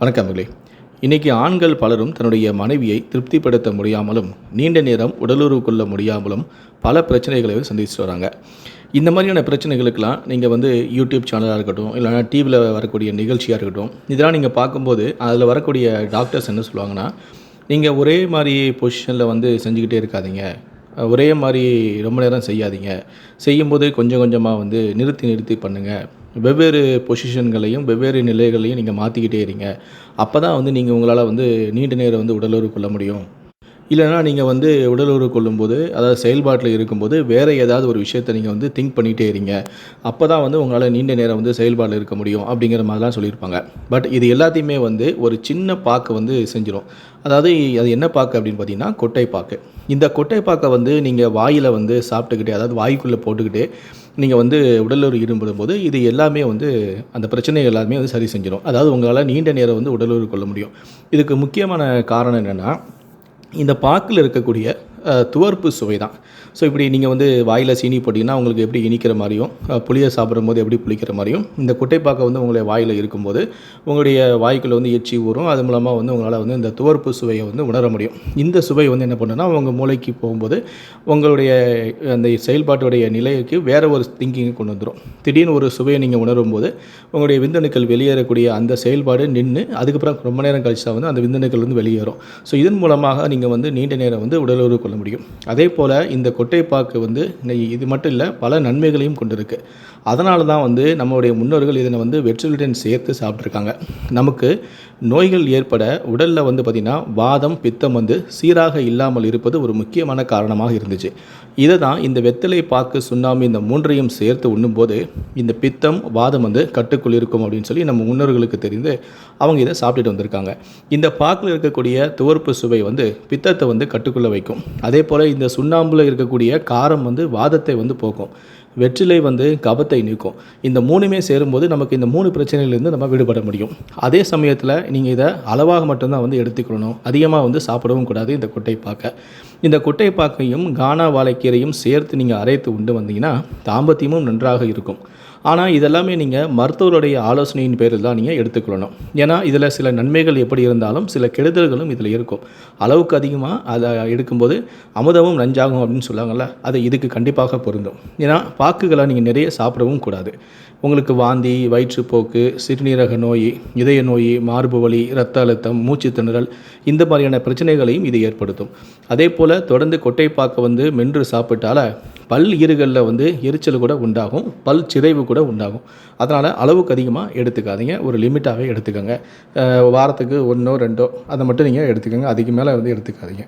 வணக்கம் மகளே இன்றைக்கி ஆண்கள் பலரும் தன்னுடைய மனைவியை திருப்திப்படுத்த முடியாமலும் நீண்ட நேரம் உடலுறவு கொள்ள முடியாமலும் பல பிரச்சனைகளை சந்திச்சுட்டு வராங்க. இந்த மாதிரியான பிரச்சனைகளுக்கெல்லாம் நீங்கள் வந்து யூடியூப் சேனலாக இருக்கட்டும் இல்லைனா டிவியில் வரக்கூடிய நிகழ்ச்சியாக இருக்கட்டும் இதெல்லாம் நீங்கள் பார்க்கும்போது அதில் வரக்கூடிய டாக்டர்ஸ் என்ன சொல்லுவாங்கன்னா நீங்கள் ஒரே மாதிரி பொசிஷனில் வந்து செஞ்சுக்கிட்டே இருக்காதீங்க. ஒரே மாதிரி ரொம்ப நேரம் செய்யாதீங்க. செய்யும்போது கொஞ்சம் கொஞ்சமாக வந்து நிறுத்தி நிறுத்தி பண்ணுங்கள் வெவ்வேறு பொசிஷன்களையும் வெவ்வேறு நிலைகளையும் நீங்கள் மாற்றிக்கிட்டே இருங்க. அப்போ தான் வந்து நீங்கள் உங்களால் வந்து நீண்ட நேரம் வந்து உடலுறவு கொள்ள முடியும். இல்லைனா நீங்கள் வந்து உடலுறவு கொள்ளும்போது அதாவது செயல்பாட்டில் இருக்கும்போது வேறு ஏதாவது ஒரு விஷயத்தை நீங்கள் வந்து திங்க் பண்ணிகிட்டே இருங்க. அப்போ தான் வந்து உங்களால் நீண்ட நேரம் வந்து செயல்பாட்டில் இருக்க முடியும் அப்படிங்கிற மாதிரிலாம் சொல்லியிருப்பாங்க. பட் இது எல்லாத்தையுமே வந்து ஒரு சின்ன பாக்கு வந்து செஞ்சிடும் அதாவது அது என்ன பாக்கு அப்படின்னு பார்த்தீங்கன்னா கொட்டை பாக்கு. இந்த கொட்டை பாக்கை வந்து நீங்கள் வாயில் வந்து சாப்பிட்டுக்கிட்டே அதாவது வாய்க்குள்ளே போட்டுக்கிட்டே நீங்கள் வந்து உடலுறு ஈடுபடும்போது இது எல்லாமே வந்து அந்த பிரச்சனைகள் எல்லாமே வந்து சரி செஞ்சிடும் அதாவது உங்களால் நீண்ட நேரம் வந்து உடலுறு கொள்ள முடியும். இதுக்கு முக்கியமான காரணம் என்னென்னா இந்த பாக்கில் இருக்கக்கூடிய துவர்ப்பு சுவை தான். ஸோ இப்படி நீங்கள் வந்து வாயில் சீனி போட்டிங்கன்னா உங்களுக்கு எப்படி இனிக்கிற மாதிரியும் புளியை சாப்பிடும் போது எப்படி புளிக்கிற மாதிரியும் இந்த குட்டைப்பாக்கை வந்து உங்களுடைய வாயில் இருக்கும்போது உங்களுடைய வாய்க்குள்ள வந்து எச்சி ஊறும். அது மூலமாக வந்து உங்களால் வந்து இந்த துவர்ப்பு சுவையை வந்து உணர முடியும். இந்த சுவை வந்து என்ன பண்ணுன்னா உங்கள் மூளைக்கு போகும்போது உங்களுடைய அந்த செயல்பாட்டுடைய நிலைக்கு வேறு ஒரு திங்கிங்கை கொண்டு வந்துடும் திடீர்னு ஒரு சுவையை நீங்கள் உணரும் போது உங்களுடைய விந்தணுக்கள் வெளியேறக்கூடிய அந்த செயல்பாடு நின்று அதுக்கப்புறம் ரொம்ப நேரம் கழிச்சா வந்து அந்த விந்தணுக்கள் வந்து வெளியேறும். ஸோ இதன் மூலமாக நீங்கள் வந்து நீண்ட நேரம் வந்து உடலுறவு கொள்ள முடியும். அதே போல் இந்த கொட்டைப்பாக்கு வந்து இது மட்டும் இல்லை பல நன்மைகளையும் கொண்டிருக்கு. அதனால தான் வந்து நம்மளுடைய முன்னோர்கள் இதனை வந்து வெற்றிலுடன் சேர்த்து சாப்பிட்ருக்காங்க நமக்கு நோய்கள் ஏற்பட உடலில் வந்து பார்த்திங்கன்னா வாதம் பித்தம் வந்து சீராக இல்லாமல் இருப்பது ஒரு முக்கியமான காரணமாக இருந்துச்சு. இதை தான் இந்த வெத்தலை பாக்கு சுண்ணாம்பு இந்த மூன்றையும் சேர்த்து உண்ணும்போது இந்த பித்தம் வாதம் வந்து கட்டுக்குள் இருக்கும் அப்படின்னு சொல்லி நம்ம முன்னோர்களுக்கு தெரிந்து அவங்க இதை சாப்பிட்டுட்டு வந்திருக்காங்க. இந்த பாக்கில் இருக்கக்கூடிய துவர்ப்பு சுவை வந்து பித்தத்தை வந்து கட்டுக்குள்ளே வைக்கும். அதே போல் இந்த சுண்ணாம்பில் இருக்கக்கூடிய காரம் வந்து வாதத்தை வந்து போக்கும். வெற்றிலை வந்து கபத்தை நீக்கும். இந்த மூணுமே சேரும்போது நமக்கு இந்த மூணு பிரச்சனையிலேருந்து நம்ம விடுபட முடியும். அதே சமயத்தில் நீங்கள் இதை அளவாக மட்டும்தான் வந்து எடுத்துக்கணும். அதிகமாக வந்து சாப்பிடவும் கூடாது இந்த குட்டைப்பாக்கை இந்த குட்டைப்பாக்கையும் கானா வாழைக்கீரையும் சேர்த்து நீங்கள் அரைத்து உண்டு வந்தீங்கன்னா தாம்பத்தியமும் நன்றாக இருக்கும். ஆனால் இதெல்லாமே நீங்கள் மருத்துவருடைய ஆலோசனையின் பேரில் தான் நீங்கள் எடுத்துக்கொள்ளணும். ஏன்னா இதில் சில நன்மைகள் எப்படி இருந்தாலும் சில கெடுதல்களும் இதில் இருக்கும். அளவுக்கு அதிகமாக அதை எடுக்கும்போது அமுதமும் நஞ்சாகும் அப்படின்னு சொல்லுவாங்கள்ல அது இதுக்கு கண்டிப்பாக பொருந்தும். ஏன்னா பாக்குகளை நீங்கள் நிறைய சாப்பிடவும் கூடாது. உங்களுக்கு வாந்தி வயிற்றுப்போக்கு சிறுநீரக நோய் இதய நோய் மார்பு வலி இரத்த அழுத்தம் மூச்சு திணறல் இந்த மாதிரியான பிரச்சனைகளையும் இது ஏற்படுத்தும். அதே போல் தொடர்ந்து கொட்டைப்பாக்கை வந்து மென்று சாப்பிட்டால பல் ஈறுகளில் வந்து எரிச்சல் கூட உண்டாகும் பல் சிதைவு கூட உண்டாகும். அதனால் அளவுக்கு அதிகமாக எடுத்துக்காதீங்க. ஒரு லிமிட்டாகவே எடுத்துக்கோங்க. வாரத்துக்கு ஒன்றோ ரெண்டோ அதை மட்டும் நீங்கள் எடுத்துக்கோங்க. அதுக்கு மேலே வந்து எடுத்துக்காதீங்க.